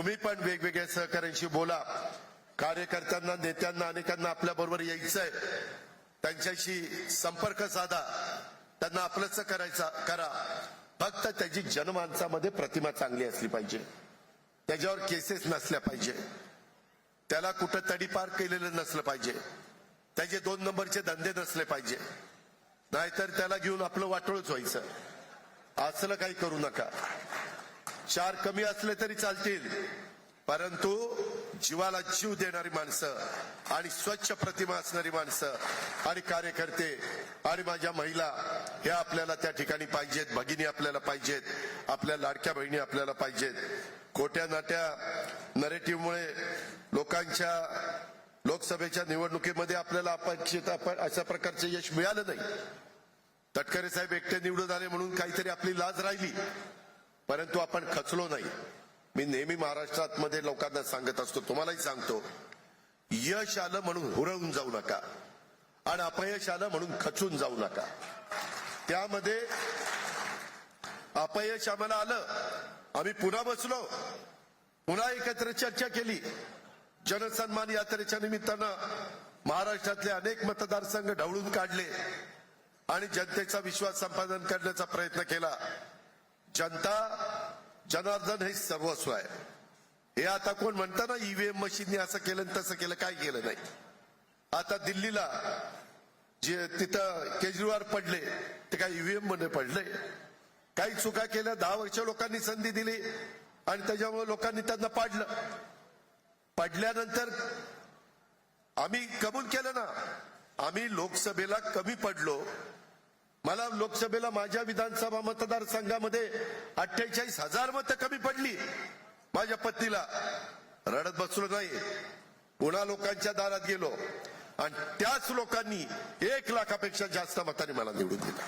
तुम्ही पण वेगवेगळ्या सहकाऱ्यांशी बोला. कार्यकर्त्यांना नेत्यांना अनेकांना आपल्या बरोबर यायचंय. त्यांच्याशी संपर्क साधा. त्यांना आपलंच करायचा करा. फक्त त्याची जनमानसामध्ये प्रतिमा चांगली असली पाहिजे. त्याच्यावर केसेस नसल्या पाहिजे. त्याला कुठं तडीपार केलेलं नसलं पाहिजे. त्याचे दोन नंबरचे धंदे नसले पाहिजे. नाहीतर त्याला घेऊन आपलं वाटोळच व्हायचं. असलं काही करू नका. चार कमी असले तरी चालतील. परंतु जीवाला जीव देणारी माणसं आणि स्वच्छ प्रतिमा असणारी माणसं आणि कार्यकर्ते आणि माझ्या महिला हे आपल्याला त्या ठिकाणी पाहिजेत भगिनी आपल्याला पाहिजेत आपल्या लाडक्या बहिणी आपल्याला पाहिजेत. खोट्या नाट्या नरेटिव्हमुळे लोकांच्या लोकसभेच्या निवडणुकीमध्ये आपल्याला अपेक्षित अशा प्रकारचे यश मिळालं नाही. तटकरे साहेब एकटे निवडून आले म्हणून काहीतरी आपली लाज राहिली. परंतु आपण खचलो नाही. मी नेहमी महाराष्ट्रात मध्ये लोकांना सांगत असतो तुम्हालाही सांगतो यश आलं म्हणून हुरळून जाऊ नका आणि अपयश आलं म्हणून खचून जाऊ नका. त्यामध्ये अपयश आम्हाला आलं. आम्ही पुन्हा बसलो. पुन्हा एकत्र चर्चा केली. जनसन्मान यात्रेच्या निमित्तानं महाराष्ट्रातले अनेक मतदारसंघ ढवळून काढले आणि जनतेचा विश्वास संपादन करण्याचा प्रयत्न केला. जनता जनार्दन हे सर्वस्व आहे. हे आता कोण म्हणता ना ईव्हीएम मशीनने असं केलं तसं केलं काय केलं नाही. आता दिल्लीला जे तिथं केजरीवाल पडले ते काय ईव्हीएममध्ये पडले. काही चुका केल्या दहा वर्ष लोकांनी संधी दिली आणि त्याच्यामुळे लोकांनी त्यांना पाडलं. पडल्यानंतर आम्ही कबूल केलं ना आम्ही लोकसभेला कमी पडलो मला लोकसभेला माझ्या विधानसभा मतदारसंघामध्ये अठ्ठेचाळीस हजार मतं कमी पडली. माझ्या पत्नीला रडत बसलो नाही पुन्हा लोकांच्या दारात गेलो. आणि त्याच लोकांनी एक लाखापेक्षा जास्त मताने मला निवडून दिलं.